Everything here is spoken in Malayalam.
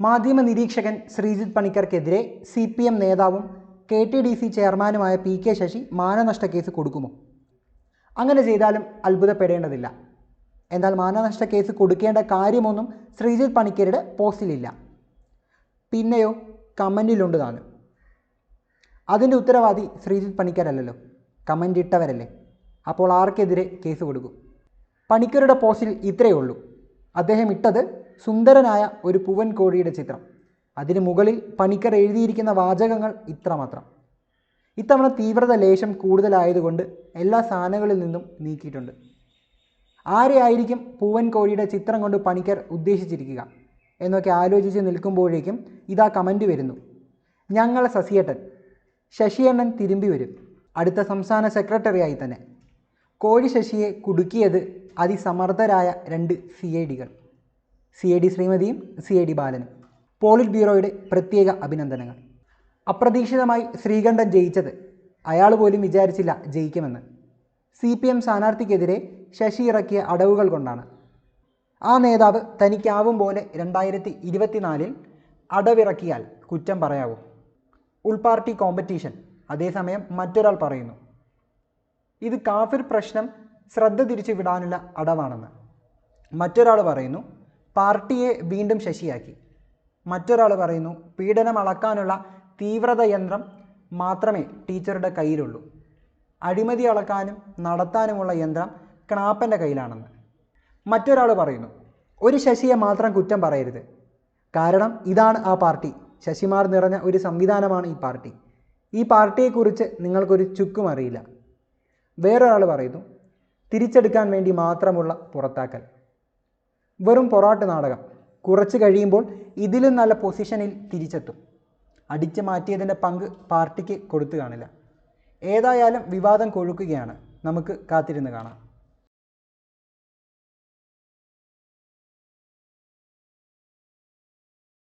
മാധ്യമ നിരീക്ഷകൻ ശ്രീജിത് പണിക്കർക്കെതിരെ സി പി എം നേതാവും കെ ടി ഡി സി ചെയർമാനുമായ പി കെ ശശി മാനനഷ്ട കേസ് കൊടുക്കുമോ? അങ്ങനെ ചെയ്താലും അത്ഭുതപ്പെടേണ്ടതില്ല. എന്നാൽ മാനനഷ്ട കേസ് കൊടുക്കേണ്ട കാര്യമൊന്നും ശ്രീജിത് പണിക്കരുടെ പോസ്റ്റിലില്ല. പിന്നെയോ കമന്റിലുണ്ട് താനും. അതിന്റെ ഉത്തരവാദി ശ്രീജിത് പണിക്കരല്ലല്ലോ. കമന്റ് ഇട്ടവരല്ലേ. അപ്പോൾ ആർക്കെതിരെ കേസ് കൊടുക്കും? പണിക്കരുടെ പോസ്റ്റിൽ ഇത്രയേ ഉള്ളൂ. അദ്ദേഹം ഇട്ടത് സുന്ദരനായ ഒരു പൂവൻ കോഴിയുടെ ചിത്രം. അതിന് മുകളിൽ പണിക്കർ എഴുതിയിരിക്കുന്ന വാചകങ്ങൾ ഇത്രമാത്രം ഇത്തവണ തീവ്രത ലേശം കൂടുതലായതുകൊണ്ട് എല്ലാ സാധനങ്ങളിൽ നിന്നും നീക്കിയിട്ടുണ്ട്. ആരെയായിരിക്കും പൂവൻ കോഴിയുടെ ചിത്രം കൊണ്ട് പണിക്കർ ഉദ്ദേശിച്ചിരിക്കുക? എന്നൊക്കെ ആലോചിച്ച് നിൽക്കുമ്പോഴേക്കും ഇതാ കമന്റ് വരുന്നു. ഞങ്ങൾ സസിയേട്ടൻ. ശശിയണ്ണൻ തിരുമ്പി വരും. അടുത്ത സംസ്ഥാന സെക്രട്ടറിയായി തന്നെ. കോഴി ശശിയെ കുടുക്കിയത് അതിസമർത്ഥരായ രണ്ട് സി ഐ ഡികൾ. സി ഐ ഡി ശ്രീമതിയും സി ഐ ഡി ബാലനും. പോളിറ്റ് ബ്യൂറോയുടെ പ്രത്യേക അഭിനന്ദനങ്ങൾ. അപ്രതീക്ഷിതമായി ശ്രീകണ്ഠൻ ജയിച്ചത് അയാൾ പോലും വിചാരിച്ചില്ല ജയിക്കുമെന്ന്. സി പി എം സ്ഥാനാർത്ഥിക്കെതിരെ ശശി ഇറക്കിയ അടവുകൾ കൊണ്ടാണ്. ആ നേതാവ് തനിക്കാവും പോലെ രണ്ടായിരത്തി ഇരുപത്തിനാലിൽ അടവിറക്കിയാൽ കുറ്റം പറയാവൂ. ഉൾപാർട്ടി കോമ്പറ്റീഷൻ അതേസമയം മറ്റൊരാൾ പറയുന്നു. ഇത് കാഫിർ പ്രശ്നം ശ്രദ്ധ തിരിച്ചു വിടാനുള്ള അടവാണെന്ന്. മറ്റൊരാൾ പറയുന്നു പാർട്ടിയെ വീണ്ടും ശശിയാക്കി. മറ്റൊരാൾ പറയുന്നു പീഡനം അളക്കാനുള്ള തീവ്രത യന്ത്രം മാത്രമേ ടീച്ചറുടെ കയ്യിലുള്ളൂ. അഴിമതി അളക്കാനും നടത്താനുമുള്ള യന്ത്രം ക്ണാപ്പന്റെ കയ്യിലാണെന്ന്. മറ്റൊരാൾ പറയുന്നു ഒരു ശശിയെ മാത്രം കുറ്റം പറയരുത്. കാരണം ഇതാണ് ആ പാർട്ടി. ശശിമാർ നിറഞ്ഞ ഒരു സംവിധാനമാണ് ഈ പാർട്ടി. ഈ പാർട്ടിയെക്കുറിച്ച് നിങ്ങൾക്കൊരു ചുക്കും അറിയില്ല. വേറൊരാൾ പറയുന്നു തിരിച്ചെടുക്കാൻ വേണ്ടി മാത്രമുള്ള പുറത്താക്കൽ. വെറും പൊറാട്ട് നാടകം. കുറച്ച് കഴിയുമ്പോൾ ഇതിലും നല്ല പൊസിഷനിൽ തിരിച്ചെത്തും. അടിച്ചു മാറ്റിയതിന്റെ പങ്ക് പാർട്ടിക്ക് കൊടുത്തു കാണില്ല. ഏതായാലും വിവാദം കൊഴുക്കുകയാണ്. നമുക്ക് കാത്തിരുന്ന് കാണാം.